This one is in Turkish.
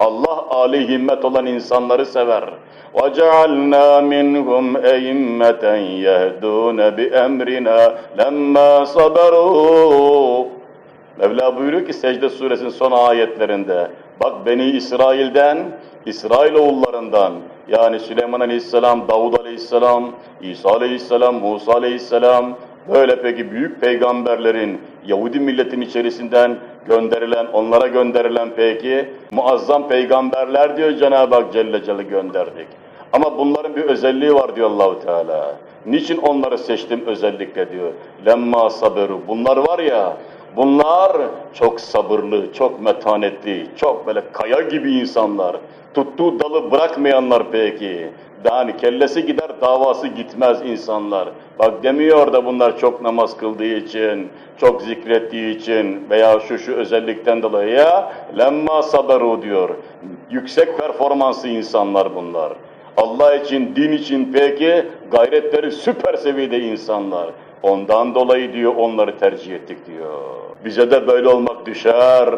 Allah âli himmet olan insanları sever. وَجَعَلْنَا مِنْهُمْ اَيِمَّةً يَهْدُونَ بِأَمْرِنَا لَمَّا صَبَرُوا Mevla buyuruyor ki secde suresinin son ayetlerinde bak Beni İsrail'den, İsrailoğullarından yani Süleyman Aleyhisselam, Davud Aleyhisselam, İsa Aleyhisselam, Musa Aleyhisselam böyle peki büyük peygamberlerin Yahudi milletin içerisinden gönderilen, onlara gönderilen peki muazzam peygamberler diyor Cenab-ı Hak Celle Celle gönderdik. Ama bunların bir özelliği var diyor Allahu Teala. Niçin onları seçtim özellikle diyor. Lemma saberu. Bunlar var ya, bunlar çok sabırlı, çok metanetli, çok böyle kaya gibi insanlar. Tuttuğu dalı bırakmayanlar peki. Yani kellesi gider davası gitmez insanlar. Bak demiyor da bunlar çok namaz kıldığı için, çok zikrettiği için veya şu şu özellikten dolayı ya lemma saberu diyor. Yüksek performanslı insanlar bunlar. Allah için, din için peki gayretleri süper seviyede insanlar. Ondan dolayı diyor onları tercih ettik diyor. Bize de böyle olmak düşer.